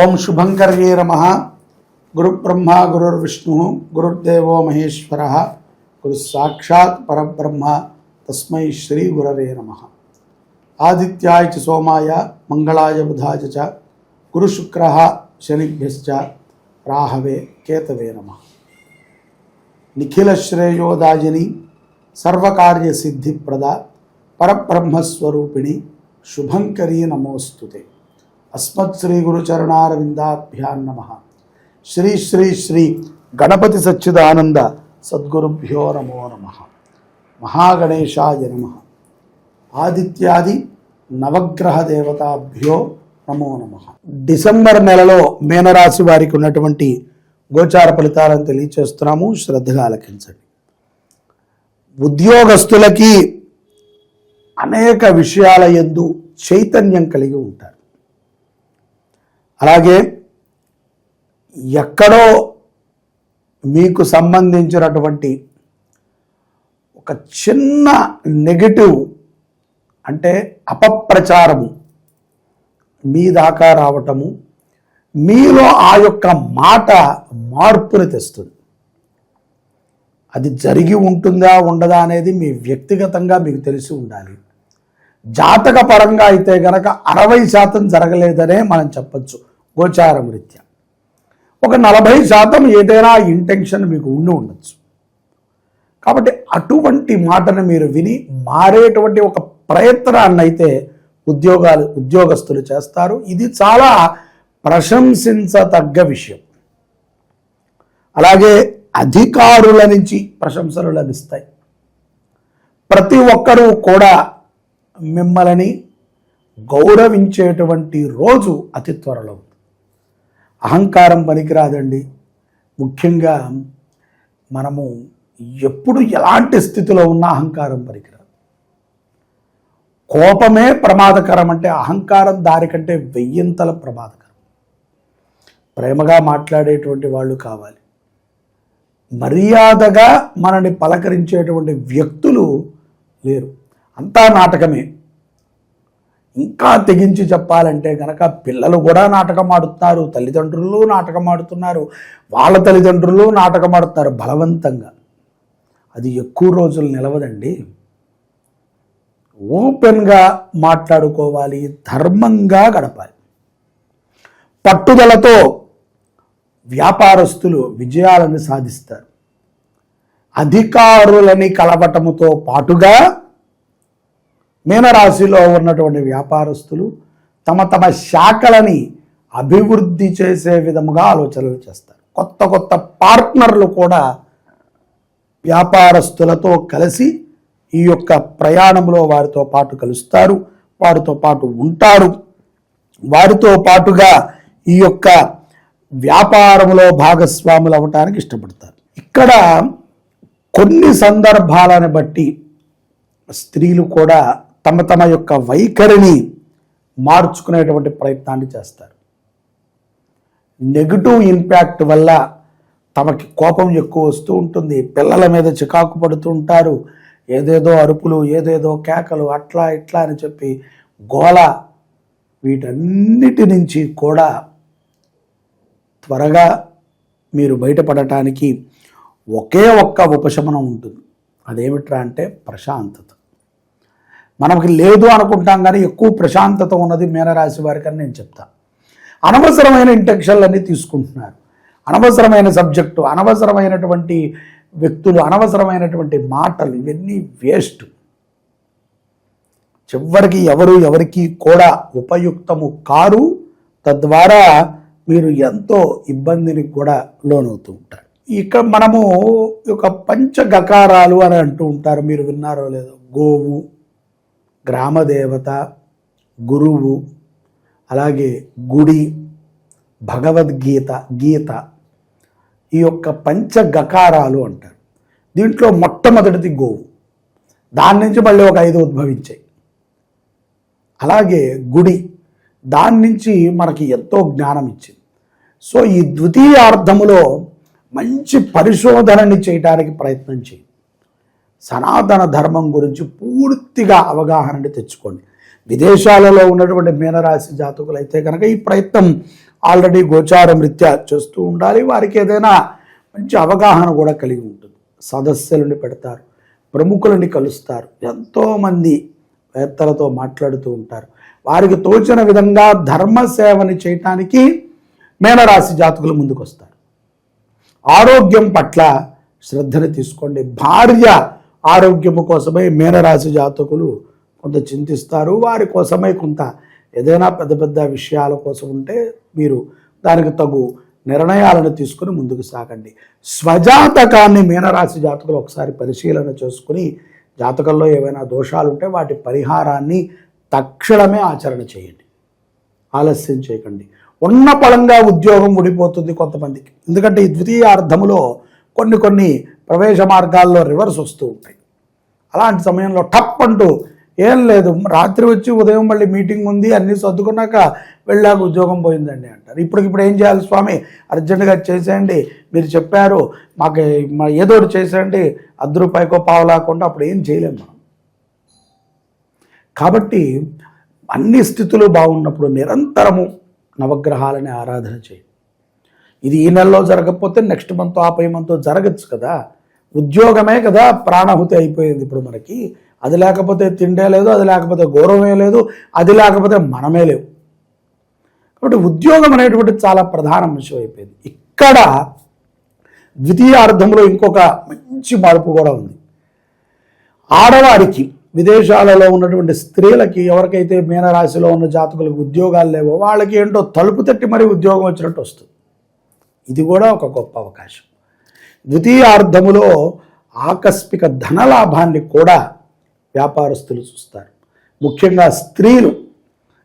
ओम शुभंकर्ये नमः। गुरुब्रह्मा, गुरुर्विष्णु, गुरुर्देव महेश्वर। गुरुसाक्षात् परब्रह्म। तस्म श्री गुरव नम। आदित्याय सोमाय, मंगलाय, बुधाय च, गुरुशुक्र राहवे, केतवे नम। निखिलश्रेयोदायिनी, सर्वकार्यसिद्धिप्रदा, परब्रह्मस्वरूपिणी, शुभंकरी नमोस्तुते అస్మత్ శ్రీ గురుచరణారవిందాభ్యాన్ నమ శ్రీ శ్రీ శ్రీ గణపతి సచ్చిదానంద సద్గురుభ్యో నమో నమ. మహాగణేశాయ నమ. ఆదిత్యాది నవగ్రహ దేవతాభ్యో నమో నమ. డిసెంబర్ నెలలో మేనరాశి వారికి ఉన్నటువంటి గోచార ఫలితాలను తెలియచేస్తున్నాము. శ్రద్ధగా ఆలకించండి. ఉద్యోగస్తులకి అనేక విషయాల ఎందు చైతన్యం కలిగి ఉంటారు. అలాగే ఎక్కడో మీకు సంబంధించినటువంటి ఒక చిన్న నెగటివ్ అంటే అపప్రచారము మీ దాకా రావటము మీలో ఆ యొక్క మాట మార్పుని తెస్తుంది. అది జరిగి ఉంటుందా ఉండదా అనేది మీ వ్యక్తిగతంగా మీకు తెలిసి ఉండాలి. జాతక పరంగా అయితే గనక అరవై శాతం జరగలేదనే మనం చెప్పచ్చు. గోచారం రీత్యా ఒక నలభై శాతం ఏదైనా ఇంటెన్షన్ మీకు ఉండి ఉండొచ్చు. కాబట్టి అటువంటి మాటను మీరు విని మారేటువంటి ఒక ప్రయత్నాన్ని అయితే ఉద్యోగాలు ఉద్యోగస్తులు చేస్తారు. ఇది చాలా ప్రశంసించతగ్గ విషయం. అలాగే అధికారుల నుంచి ప్రశంసలు లభిస్తాయి. ప్రతి ఒక్కరూ కూడా మిమ్మల్ని గౌరవించేటువంటి రోజు అతి త్వరలో ఉంది అహంకారం పనికిరాదండి. ముఖ్యంగా మనము ఎప్పుడు ఎలాంటి స్థితిలో ఉన్న అహంకారం పనికిరాదు. కోపమే ప్రమాదకరం అంటే అహంకారం దారి కంటే వెయ్యింతల ప్రమాదకరం. ప్రేమగా మాట్లాడేటువంటి వాళ్ళు కావాలి. మర్యాదగా మనని పలకరించేటువంటి వ్యక్తులు లేరు. అంతా నాటకమే. ఇంకా తెగించి చెప్పాలంటే కనుక పిల్లలు కూడా నాటకం ఆడుతున్నారు తల్లిదండ్రులు నాటకం ఆడుతున్నారు వాళ్ళ తల్లిదండ్రులు నాటకం ఆడుతున్నారు బలవంతంగా. అది ఎక్కువ రోజులు నిలవదండి. ఓపెన్గా మాట్లాడుకోవాలి ధర్మంగా గడపాలి. పట్టుదలతో వ్యాపారస్తులు విజయాలను సాధిస్తారు. అధికారులని కలవటముతో పాటుగా మీనరాశిలో ఉన్నటువంటి వ్యాపారస్తులు తమ తమ శాఖలని అభివృద్ధి చేసే విధముగా ఆలోచనలు చేస్తారు. కొత్త కొత్త పార్ట్నర్లు కూడా వ్యాపారస్తులతో కలిసి ఈ యొక్క ప్రయాణంలో వారితో పాటు కలుస్తారు వారితో పాటు ఉంటారు. వారితో పాటుగా ఈ యొక్క వ్యాపారంలో భాగస్వాములు అవ్వటానికి ఇష్టపడతారు. ఇక్కడ కొన్ని సందర్భాలను బట్టి స్త్రీలు కూడా తమ తమ యొక్క వైఖరిని మార్చుకునేటువంటి ప్రయత్నాన్ని చేస్తారు. నెగిటివ్ ఇంపాక్ట్ వల్ల తమకి కోపం ఎక్కువ వస్తూ ఉంటుంది. పిల్లల మీద చికాకు పడుతూ ఉంటారు. ఏదేదో అరుపులు ఏదేదో కేకలు అట్లా ఇట్లా అని చెప్పి గోల వీటన్నిటి నుంచి కూడా త్వరగా మీరు బయటపడటానికి ఒకే ఒక్క ఉపశమనం ఉంటుంది. అదేమిట్రా అంటే ప్రశాంతత. మనకి లేదు అనుకుంటాం కానీ ఎక్కువ ప్రశాంతత ఉన్నది మీనరాశి వారికి అని నేను చెప్తాను అనవసరమైన ఇంటెక్షన్లన్నీ తీసుకుంటున్నారు. అనవసరమైన సబ్జెక్టు అనవసరమైనటువంటి వ్యక్తులు అనవసరమైనటువంటి మాటలు ఇవన్నీ వేస్ట్ చివరికి ఎవరు ఎవరికి కూడా ఉపయుక్తము కారు తద్వారా మీరు ఎంతో ఇబ్బందిని కూడా లోనవుతూ ఉంటారు. ఇక మనము ఒక పంచగకారాలు అని అంటూ ఉంటారు. మీరు విన్నారో లేదో? గోవు గ్రామదేవత గురువు అలాగే గుడి భగవద్గీత గీత ఈ యొక్క పంచ గకారాలు అంటారు. దీంట్లో మొట్టమొదటిది గోవు. దాని నుంచి మళ్ళీ ఒక ఐదు ఉద్భవించాయి. అలాగే గుడి దాని నుంచి మనకి ఎంతో జ్ఞానం ఇచ్చింది. సో ఈ ద్వితీయార్థములో మంచి పరిశోధనని చేయడానికి ప్రయత్నం చేయి సనాతన ధర్మం గురించి పూర్తిగా అవగాహనని తెచ్చుకోండి. విదేశాలలో ఉన్నటువంటి మీనరాశి జాతకులు అయితే కనుక ఈ ప్రయత్నం ఆల్రెడీ గోచారం రీత్యా చేస్తూ ఉండాలి. వారికి ఏదైనా మంచి అవగాహన కూడా కలిగి ఉంటుంది. సదస్సులను పెడతారు ప్రముఖులని కలుస్తారు ఎంతోమంది వేత్తలతో మాట్లాడుతూ ఉంటారు. వారికి తోచిన విధంగా ధర్మ సేవని చేయటానికి మేనరాశి జాతకులు ముందుకు వస్తారు ఆరోగ్యం పట్ల శ్రద్ధను తీసుకోండి. భార్య ఆరోగ్యము కోసమై మీనరాశి జాతకులు కొంత చింతిస్తారు. వారి కోసమై కొంత ఏదైనా పెద్ద పెద్ద విషయాల కోసం ఉంటే మీరు దానికి తగు నిర్ణయాలను తీసుకుని ముందుకు సాగండి. స్వజాతకాన్ని మీనరాశి జాతకులు ఒకసారి పరిశీలన చేసుకుని జాతకంలో ఏవైనా దోషాలు ఉంటే వాటి పరిహారాన్ని తక్షణమే ఆచరణ చేయండి. ఆలస్యం చేయకండి. ఉన్న పళంగా ఉద్యోగం ఊడిపోతుంది కొంతమందికి. ఎందుకంటే ఈ ద్వితీయ అర్థములో కొన్ని కొన్ని ప్రవేశ మార్గాల్లో రివర్స్ వస్తూ ఉంటాయి. అలాంటి సమయంలో టప్ అంటూ ఏం లేదు. రాత్రి వచ్చి ఉదయం మళ్ళీ మీటింగ్ ఉంది అన్నీ సర్దుకున్నాక వెళ్ళాక ఉద్యోగం పోయిందండి అంటారు. ఇప్పటికిప్పుడు ఇప్పుడు ఏం చేయాలి స్వామి? అర్జెంటుగా చేసేయండి. మీరు చెప్పారు మాకు ఏదో ఒకటి చేసేయండి. అర్ధ రూపాయికో పావు లేకుండా అప్పుడు ఏం చేయలేము మనం. కాబట్టి అన్ని స్థితులు బాగున్నప్పుడు నిరంతరము నవగ్రహాలని ఆరాధన చేయి ఇది ఈ నెలలో జరగకపోతే నెక్స్ట్ మంత్ ఆ పై మంత్ జరగచ్చు కదా. ఉద్యోగమే కదా ప్రాణాహుతి అయిపోయింది ఇప్పుడు మనకి. అది లేకపోతే తిండే లేదు అది లేకపోతే గౌరవమే లేదు అది లేకపోతే మనమే లేవు. కాబట్టి ఉద్యోగం అనేటువంటి చాలా ప్రధాన అంశం అయిపోయింది. ఇక్కడ ద్వితీయ అర్థంలో ఇంకొక మంచి మార్పు కూడా ఉంది. ఆడవారికి విదేశాలలో ఉన్నటువంటి స్త్రీలకి ఎవరికైతే మీనరాశిలో ఉన్న జాతకులకు ఉద్యోగాలు లేవో వాళ్ళకి ఏంటో తలుపు తట్టి మరీ ఉద్యోగం వచ్చినట్టు వస్తుంది. ఇది కూడా ఒక గొప్ప అవకాశం. ద్వితీయార్థములో ఆకస్మిక ధనలాభాన్ని కూడా వ్యాపారస్తులు చూస్తారు. ముఖ్యంగా స్త్రీలు.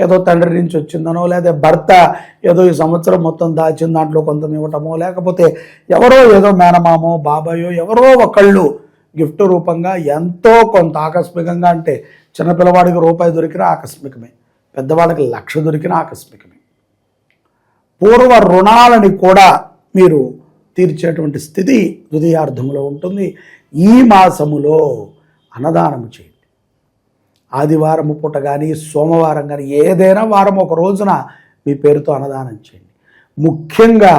ఏదో తండ్రి నుంచి వచ్చిందనో లేదా భర్త ఏదో ఈ సంవత్సరం మొత్తం దాచిన దాంట్లో కొంత ఇవ్వటమో లేకపోతే ఎవరో ఏదో మేనమామో బాబాయో ఎవరో ఒకళ్ళు గిఫ్ట్ రూపంగా ఎంతో కొంత ఆకస్మికంగా అంటే చిన్నపిల్లవాడికి రూపాయి దొరికినా ఆకస్మికమే. పెద్దవాళ్ళకి లక్ష దొరికినా ఆకస్మికమే. పూర్వ రుణాలని కూడా మీరు తీర్చేటువంటి స్థితి హృదయార్థములో ఉంటుంది. ఈ మాసములో అన్నదానం చేయండి. ఆదివారం పూట కానీ సోమవారం కానీ ఏదైనా వారం ఒక రోజున మీ పేరుతో అన్నదానం చేయండి. ముఖ్యంగా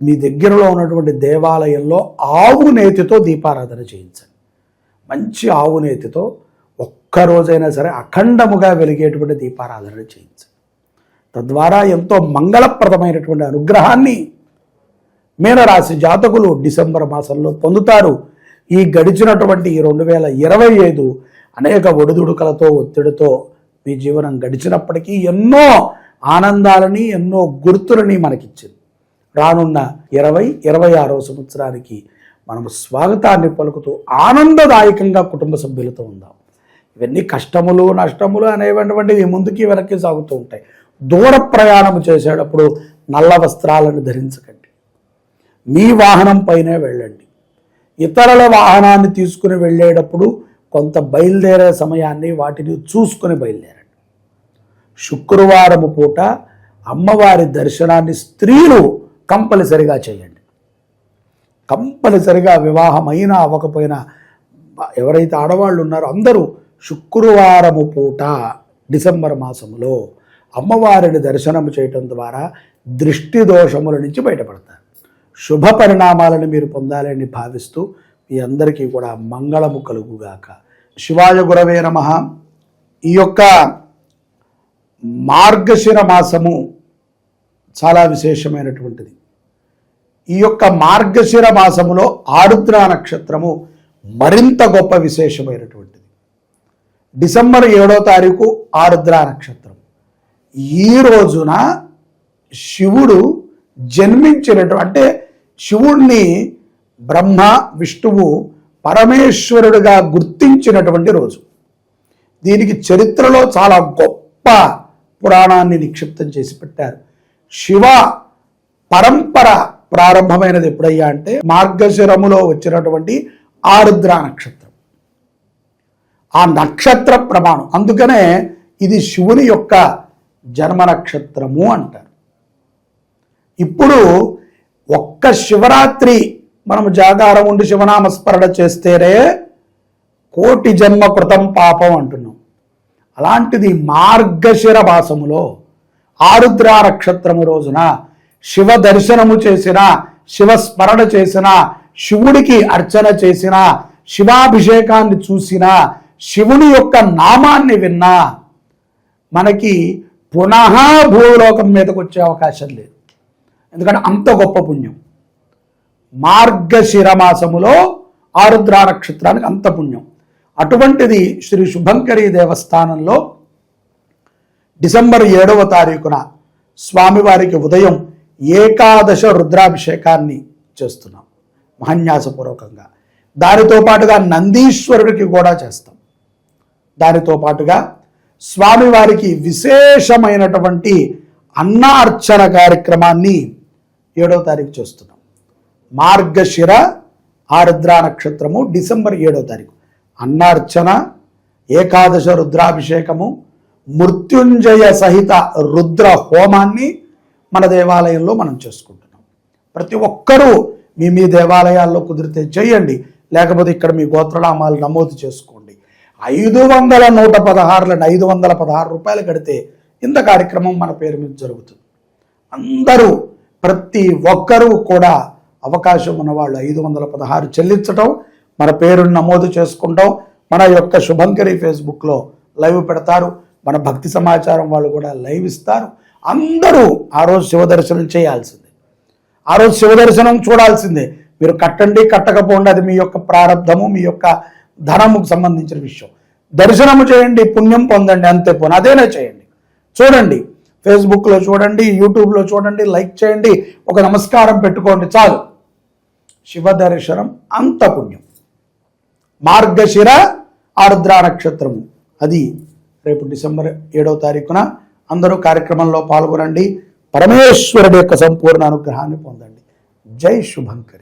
మీ దగ్గరలో ఉన్నటువంటి దేవాలయంలో ఆవు నేతితో దీపారాధన చేయించండి. మంచి ఆవు నేతితో ఒక్క రోజైనా సరే అఖండముగా వెలిగేటువంటి దీపారాధన చేయించండి. తద్వారా ఎంతో మంగళప్రదమైనటువంటి అనుగ్రహాన్ని మీనరాశి జాతకులు డిసెంబర్ మాసంలో పొందుతారు. ఈ గడిచినటువంటి రెండు వేల ఇరవై ఐదు అనేక ఒడిదుడుకలతో ఒత్తిడితో మీ జీవనం గడిచినప్పటికీ ఎన్నో ఆనందాలని ఎన్నో గుర్తులని మనకిచ్చింది. రానున్న ఇరవై ఇరవై ఆరో సంవత్సరానికి మనము స్వాగతాన్ని పలుకుతూ ఆనందదాయకంగా కుటుంబ సభ్యులతో ఉందాం. ఇవన్నీ కష్టములు నష్టములు అనేటువంటివి ముందుకి వెనక్కి సాగుతూ ఉంటాయి. దూర ప్రయాణం చేసేటప్పుడు నల్ల వస్త్రాలను ధరించకండి. మీ వాహనం పైనే వెళ్ళండి. ఇతరుల వాహనాన్ని తీసుకుని వెళ్ళేటప్పుడు కొంత బయలుదేరే సమయాన్ని వాటిని చూసుకుని బయలుదేరండి. శుక్రవారము పూట అమ్మవారి దర్శనాన్ని స్త్రీలు కంపల్సరిగా చేయండి. కంపల్సరిగా వివాహమైనా అవ్వకపోయినా ఎవరైతే ఆడవాళ్ళు ఉన్నారో అందరూ శుక్రవారము పూట డిసెంబర్ మాసములో అమ్మవారిని దర్శనం చేయటం ద్వారా దృష్టి దోషముల నుంచి బయటపడతారు. శుభ పరిణామాలను మీరు పొందాలని భావిస్తూ మీ అందరికీ కూడా మంగళము కలుగుగాక. శివాయ గురవే నమ. ఈ యొక్క మార్గశిర మాసము చాలా విశేషమైనటువంటిది. ఈ యొక్క మార్గశిర మాసములో ఆరుద్ర నక్షత్రము మరింత గొప్ప విశేషమైనటువంటిది. డిసెంబర్ ఏడో తారీఖు ఆరుద్ర నక్షత్రం. ఈ రోజున శివుడు జన్మించినటువంటి అంటే శివుణ్ణి బ్రహ్మ విష్ణువు పరమేశ్వరుడిగా గుర్తించినటువంటి రోజు. దీనికి చరిత్రలో చాలా గొప్ప పురాణాన్ని నిక్షిప్తం చేసి పెట్టారు. శివ పరంపర ప్రారంభమైనది ఎప్పుడయ్యా అంటే మార్గశిరములో వచ్చినటువంటి ఆరుద్ర నక్షత్రం. ఆ నక్షత్ర ప్రమాణం. అందుకనే ఇది శివుని యొక్క జన్మ నక్షత్రము అంటారు. ఇప్పుడు ఒక్క శివరాత్రి మనము జాగారం ఉండి శివనామస్మరణ చేస్తేనే కోటి జన్మ కృతం పాపం అంటున్నాం. అలాంటిది మార్గశిర మాసములో ఆరుద్ర నక్షత్రము రోజున శివ దర్శనము చేసిన శివ స్మరణ చేసిన శివుడికి అర్చన చేసిన శివాభిషేకాన్ని చూసిన శివుని యొక్క నామాన్ని విన్నా మనకి పునః భూలోకం మీదకి వచ్చే అవకాశం లేదు. ఎందుకంటే అంత గొప్ప పుణ్యం. మార్గశిర మాసములో ఆరుద్ర నక్షత్రానికి అంత పుణ్యం. అటువంటిది శ్రీ శుభంకరి దేవస్థానంలో డిసెంబర్ ఏడవ తారీఖున స్వామివారికి ఉదయం ఏకాదశ రుద్రాభిషేకాన్ని చేస్తున్నాం. మహన్యాసపూర్వకంగా. దానితో పాటుగా నందీశ్వరుడికి కూడా చేస్తాం. దానితో పాటుగా స్వామివారికి విశేషమైనటువంటి అన్నార్చన కార్యక్రమాన్ని ఏడవ తారీఖు చేస్తున్నాం. మార్గశిర ఆరుద్ర నక్షత్రము డిసెంబర్ ఏడో తారీఖు. అన్నార్చన ఏకాదశ రుద్రాభిషేకము మృత్యుంజయ సహిత రుద్ర హోమాన్ని మన దేవాలయంలో మనం చేసుకుంటున్నాం. ప్రతి ఒక్కరూ మీ మీ దేవాలయాల్లో కుదిరితే చేయండి. లేకపోతే ఇక్కడ మీ గోత్రనామాలు నమోదు చేసుకోండి. ఐదు వందల నూట పదహారులను ఐదు వందల పదహారు రూపాయలు కడితే ఇంత కార్యక్రమం మన పేరు మీద జరుగుతుంది. అందరూ ప్రతి ఒక్కరూ కూడా అవకాశం ఉన్న వాళ్ళు ఐదు వందల పదహారు చెల్లించటం మన పేరుని నమోదు చేసుకుంటాం మన యొక్క శుభంకరి ఫేస్బుక్లో లైవ్ పెడతారు మన భక్తి సమాచారం వాళ్ళు కూడా లైవ్ ఇస్తారు. అందరూ ఆ రోజు శివ దర్శనం చేయాల్సిందే. ఆ రోజు శివ దర్శనం చూడాల్సిందే. మీరు కట్టండి కట్టకపోండి అది మీ యొక్క ప్రారంధము మీ యొక్క ధనముకు సంబంధించిన విషయం. దర్శనము చేయండి పుణ్యం పొందండి అంతే పోను. అదేనే చేయండి. చూడండి. ఫేస్బుక్లో చూడండి యూట్యూబ్లో చూడండి లైక్ చేయండి ఒక నమస్కారం పెట్టుకోండి చాలు. శివ దర్శనం అంత పుణ్యం. మార్గశిర ఆర్ద్ర నక్షత్రము. అది రేపు డిసెంబర్ ఏడవ తారీఖున అందరూ కార్యక్రమంలో పాల్గొనండి. పరమేశ్వరుడి యొక్క సంపూర్ణ అనుగ్రహాన్ని పొందండి. జై శుభంకరి.